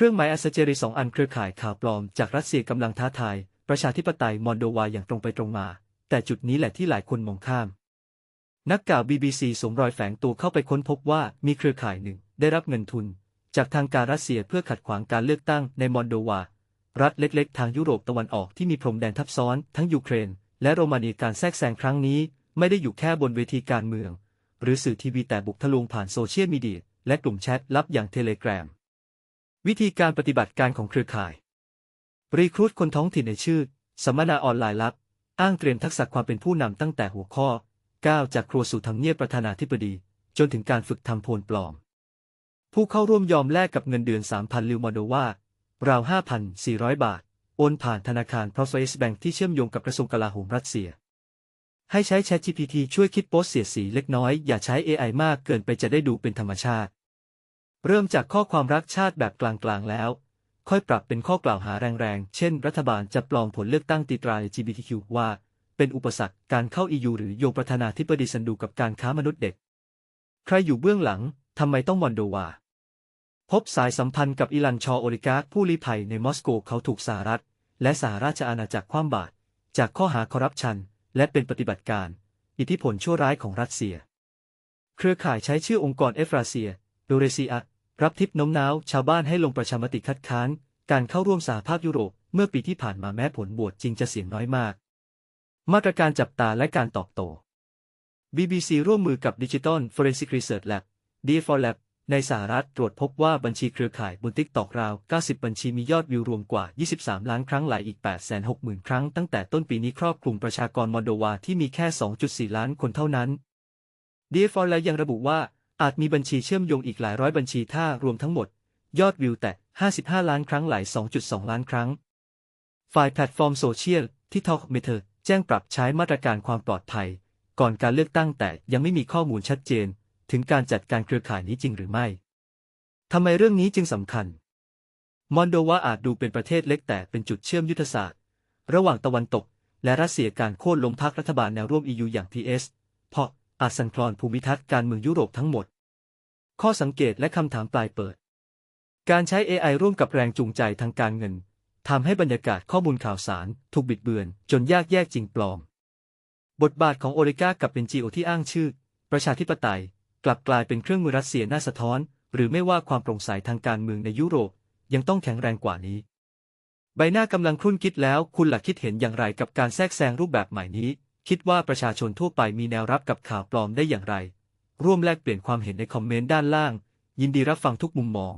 เครื่องหมายอัสเจรีสองอันเครือข่ายข่าวปลอมจากรัสเซียกำลังท้าทายประชาธิปไตยมอนโดวาอย่างตรงไปตรงมา แต่จุดนี้แหละที่หลายคนมองข้าม นักข่าว BBC สมรอยแฝงตัวเข้าไปค้นพบว่ามีเครือข่ายหนึ่งได้รับเงินทุน จากทางการรัสเซียเพื่อขัดขวางการเลือกตั้งในมอนโดวา รัฐเล็กๆ ทางยุโรปตะวันออกที่มีพรมแดนทับซ้อน ทั้งยูเครน และโรมาเนียการแทรกแซงครั้งนี้ ไม่ได้อยู่แค่บนเวทีการเมือง หรือสื่อทีวีแต่บุกทะลวงผ่านโซเชียลมีเดียและกลุ่มแชทลับอย่างเทเลแกรม วิธีการปฏิบัติการของเครือข่าย รีครูดคนท้องถิ่นในชื่อ สัมมนาออนไลน์ลับ อ้างเตรียมทักษะความเป็นผู้นำตั้งแต่หัวข้อก้าวจากครัวสู่ทำเนียบประธานาธิบดี จนถึงการฝึกทำโพลปลอม ผู้เข้าร่วมยอมแลกกับเงินเดือน 3,000 ลิวมอโดวาราว 5,400 บาท โอนผ่านธนาคาร p r o f i c e Bank ที่เชื่อมโยงกับกระทรวงกลาโหมรัสเซีย ให้ใช้ ChatGPT ช่วยคิดโพสเสียสีเล็กน้อย อย่าใช้ AI มากเกินไปจะได้ดูเป็นธรรมชาติ เริ่มจากข้อความรักชาติแบบกลางๆแล้ว ค่อยปรับเป็นข้อกล่าวหาแรงๆ เช่น รัฐบาลจะปลอมผลเลือกตั้งตีตรา LGBTQ ว่า เป็นอุปสรรคการเข้า EU หรือโยงประธานาธิบดีสันดูกับการค้ามนุษย์เด็ก ใครอยู่เบื้องหลังทำไมต้องมอนโดวา พบสายสัมพันธ์กับอิลันชอโอริกาผู้ลี้ภัยในมอสโกเขาถูกสหรัฐ และสหราชอาณาจักรคว่ำบาตรจากข้อหาคอร์รัปชัน และเป็นปฏิบัติการ อิทธิพลชั่วร้ายของรัสเซีย เครือข่ายใช้ชื่อองค์กรเอฟราเซีย โดเรซีอารับทิปน้มน้าว ชาวบ้านให้ลงประชามติคัดค้าน การเข้าร่วมสหภาพยุโรป เมื่อปีที่ผ่านมาแม้ผลบวชจริงจะเสียงน้อยมาก มาตรการจับตาและการตอบโต้ BBC ร่วมมือกับ Digital Forensic Research Lab D4 Lab ในสหรัฐตรวจพบว่าบัญชีเครือข่ายบนติ๊กตอกราว 90 บัญชีมียอดวิวรวมกว่า 23 ล้านครั้งหลายอีก 860,000 ครั้งตั้งแต่ต้นปีนี้ครอบคลุมประชากรมอลโดวาที่มีแค่ 2.4 ล้านคนเท่านั้น D4 Lab ยังระบุว่า อาจมีบัญชีเชื่อมโยงอีกหลายร้อยบัญชีถ้ารวมทั้งหมด ยอดวิวแต่ 55 ล้านครั้งไหล2.2 ล้านครั้ง ฝ่ายแพลตฟอร์มโซเชียลที่ Talk m e t e r แจ้งปรับใช้มาตรการความปลอดภัย ก่อนการเลือกตั้งแต่ยังไม่มีข้อมูลชัดเจน ถึงการจัดการเครือข่ายนี้จริงหรือไม่ทำไมเรื่องนี้จึงสำคัญ มอนโดวาอาจดูเป็นประเทศเล็กแต่เป็นจุดเชื่อมยุทธศาสตร์ ระหว่างตะวันตก และรัสเซียการโค่นล้มพักรัฐบาลแนวร่วม EU อย่าง PS เพราะ อาจสั่นคลอนภูมิทัศน์การเมืองยุโรปทั้งหมด ข้อสังเกตและคำถามปลายเปิด การใช้ AI ร่วมกับแรงจูงใจทางการเงินทำให้บรรยากาศข้อมูลข่าวสาร ถูกบิดเบือน จนยากแยกจริงปลอม บทบาทของโอริกากับเป็นจีโอที่อ้างชื่อ ประชาธิปไตย กลับกลายเป็นเครื่องมือรัสเซียน่าสะท้อน หรือไม่ว่าความโปร่งใสทางการเมืองในยุโรป ยังต้องแข็งแรงกว่านี้ ใบหน้ากำลังครุ่นคิดแล้ว คุณหลักคิดเห็นอย่างไรกับการแทรกแซงรูปแบบใหม่นี้ คิดว่าประชาชนทั่วไปมีแนวรับกับข่าวปลอมได้อย่างไร ร่วมแลกเปลี่ยนความเห็นในคอมเมนต์ด้านล่าง ยินดีรับฟังทุกมุมมอง